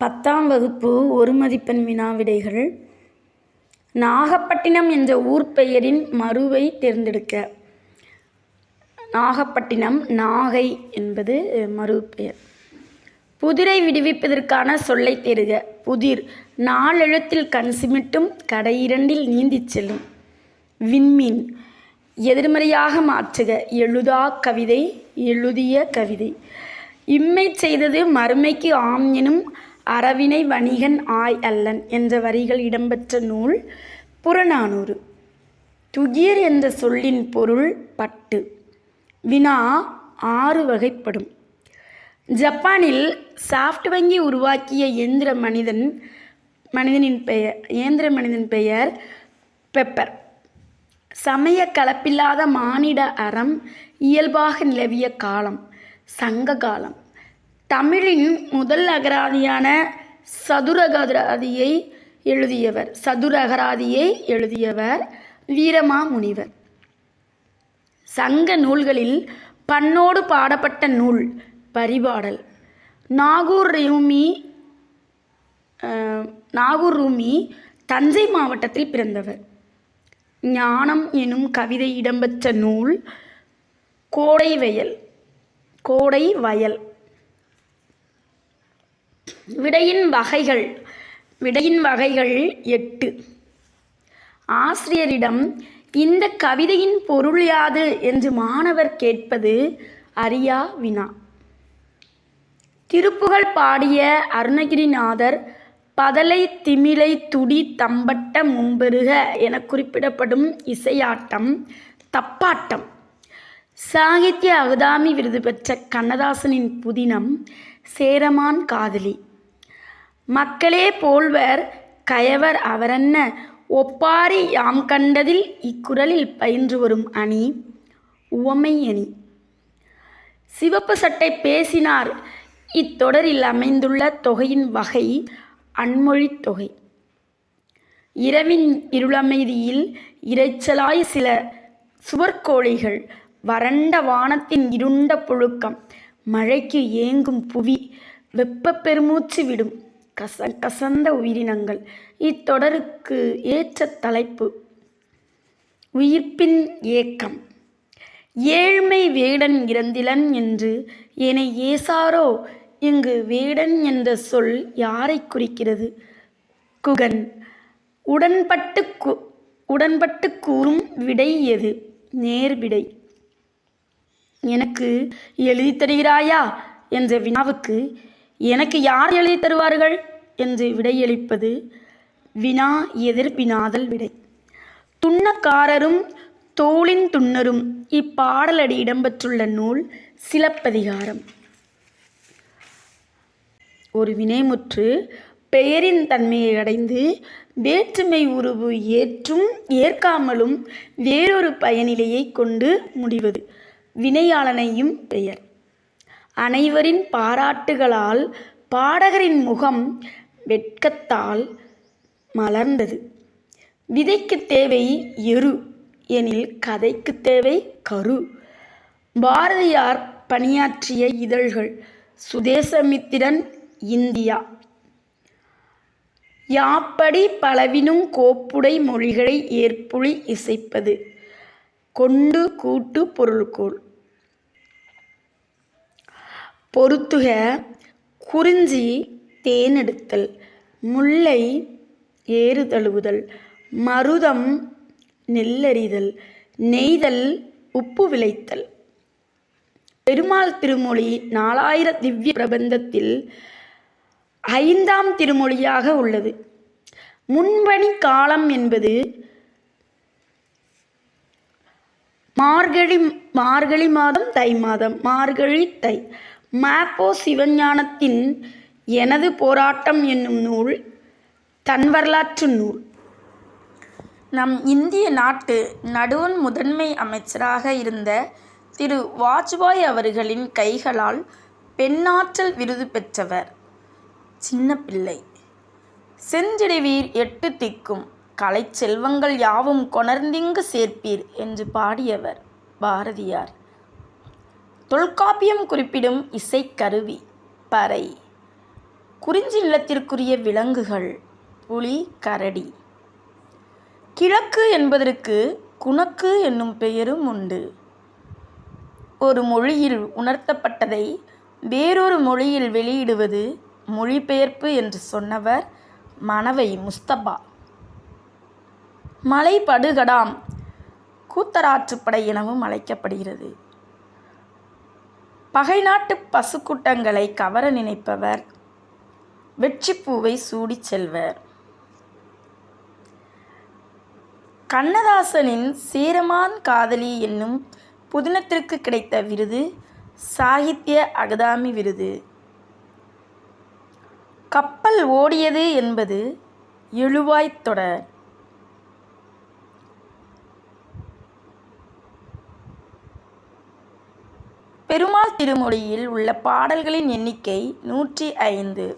பத்தாம் வகுப்பு ஒரு மதிப்பெண் வினா விடைகள் நாகப்பட்டினம் என்ற ஊர் பெயரின் மருவை தேர்ந்தெடுக்க. நாகப்பட்டினம் நாகை என்பது மறு பெயர். புதிரை விடுவிப்பதற்கான சொல்லை தேர்க புதிர் நாலெழுத்தில் கண் சிமிட்டும் கடை இரண்டில் நீந்திச் செல்லும். விண்மீன் எதிர்மறையாக மாற்றுக. எழுதா கவிதை எழுதிய கவிதை. இம்மை செய்தது மறுமைக்கு ஆம் எனும் அறவினை வணிகன் ஆய் அல்லன் என்ற வரிகள் இடம்பெற்ற நூல் புறநானூறு. துகிர் என்ற சொல்லின் பொருள் பட்டு. வினா ஆறு வகைப்படும். ஜப்பானில் சாஃப்ட் வங்கி உருவாக்கிய இயந்திர மனிதன் மனிதனின் பெயர் இயந்திர மனிதன் பெயர் பெப்பர். சமய கலப்பில்லாத மானிட அறம் இயல்பாக நிலவிய காலம் சங்க காலம். தமிழின் முதல் அகராதியான சதுரகராதியை எழுதியவர். சதுரகராதியை எழுதியவர் வீரமாமுனிவர். சங்க நூல்களில் பண்ணோடு பாடப்பட்ட நூல் பரிபாடல். நாகூர் ரூமி நாகூர் ரூமி தஞ்சை மாவட்டத்தில் பிறந்தவர். ஞானம் எனும் கவிதை இடம்பெற்ற நூல் கோடை வயல் கோடை வயல் விடையின் வகைகள் விடையின் வகைகள் எட்டு. ஆசிரியரிடம் இந்த கவிதையின் பொருள் யாது? என்று மாணவர் கேட்பது அரியா வினா. திருப்புகழ் பாடிய அருணகிரிநாதர் பதலை திமிலை துடி தம்பட்ட மும்பெருக என குறிப்பிடப்படும் இசையாட்டம் தப்பாட்டம். சாகித்ய அகுதாமி விருது பெற்ற கண்ணதாசனின் புதினம் சேரமான் காதலி. மக்களே போல்வர் கயவர் அவரன்ன? ஒப்பாரி யாம் கண்டதில் இக்குரலில் பயின்று வரும் அணி உவமை அணி. சிவப்பு சட்டை பேசினார். இத்தொடரில் அமைந்துள்ள தொகையின் வகை அன்மொழித் தொகை. இரவின் இருளமைதியில் இரைச்சலாய் சில சுவர்கோழிகள் வறண்ட வானத்தின் இருண்ட புழுக்கம் மழைக்கு ஏங்கும் புவி வெப்ப பெருமூச்சு விடும். கச கசந்த உயிரினங்கள். இத்தொடருக்கு ஏற்ற தலைப்பு உயிர்ப்பின் ஏக்கம். ஏழ்மை வேடன் இறந்திலன் என்று என்னை ஏசாரோ இங்கு வேடன் என்ற சொல் யாரை குறிக்கிறது? குகன். உடன்பட்டு கு உடன்பட்டு கூறும் விடை எது? நேர்விடை எனக்கு எழுதி தருகிறாயா? என்ற வினாவுக்கு எனக்கு யார் எழுதி தருவார்கள்? என்று விடையளிப்பது வினா எதிர் வினாதல் விடை. துண்ணக்காரரும் தோளின் துண்ணரும் இப்பாடலடி இடம்பெற்றுள்ள நூல் சிலப்பதிகாரம். ஒரு வினைமுற்று பெயரின் தன்மையை அடைந்து வேற்றுமை உருவு ஏற்றும் ஏற்காமலும் வேறொரு பயனிலையை கொண்டு முடிவது வினையாளனையும் பெயர். அனைவரின் பாராட்டுகளால் பாடகரின் முகம் வெட்கத்தால் மலர்ந்தது. விதைக்கு தேவை எரு எனில் கதைக்கு தேவை கரு. பாரதியார் பணியாற்றிய இதழ்கள் சுதேசமித்திரன் இந்தியா. யாப்படி பலவினும் கோப்புடை மொழிகளை ஏற்புளி இசைப்பது. கொண்டு கூட்டு பொருள்கோள். பொருத்துக குறிஞ்சி தேனெடுத்தல். முல்லை ஏறு தழுவுதல் மருதம் நெல்லறிதல் நெய்தல் உப்பு விளைத்தல். பெருமாள் திருமொழி நாலாயிர திவ்ய பிரபந்தத்தில் ஐந்தாம் திருமொழியாக உள்ளது. முன்பணி காலம் என்பது மார்கழி மார்கழி மாதம் தை மாதம் மார்கழி தை. மாப்போ சிவஞானத்தின் எனது போராட்டம் என்னும் நூல் தன் வரலாற்று நூல். நம் இந்திய நாட்டு நடுவன் முதன்மை அமைச்சராக இருந்த திரு வாஜ்பாய் அவர்களின் கைகளால் பெண்ணாற்றல் விருது பெற்றவர் சின்ன பிள்ளை. செஞ்சிடுவீர் எட்டு திக்கும் கலை செல்வங்கள் யாவும் கொணர்ந்திங்கு சேர்ப்பீர் என்று பாடியவர் பாரதியார். தொல்காப்பியம் குறிப்பிடும் இசைக்கருவி பறை. குறிஞ்சி நிலத்திற்குரிய விலங்குகள். புலி கரடி. கிழக்கு என்பதற்கு குணக்கு என்னும் பெயரும் உண்டு. ஒரு மொழியில் உணர்த்தப்பட்டதை வேறொரு மொழியில் வெளியிடுவது மொழிபெயர்ப்பு என்று சொன்னவர் மணவை முஸ்தபா. மலை படுகடாம் கூத்தராற்றுப்படை எனவும் அழைக்கப்படுகிறது. பகை நாட்டு பசுக்கூட்டங்களை கவர நினைப்பவர் வெற்றிப்பூவை சூடிச் செல்வர். கண்ணதாசனின் சீரமான் காதலி என்னும் புதினத்திற்கு கிடைத்த விருது சாகித்ய அகதாமி விருது. கப்பல் ஓடியது என்பது எழுவாய்த் தொடர். பெருமாள் திருமொழியில் உள்ள பாடல்களின் எண்ணிக்கை நூற்றி ஐந்து.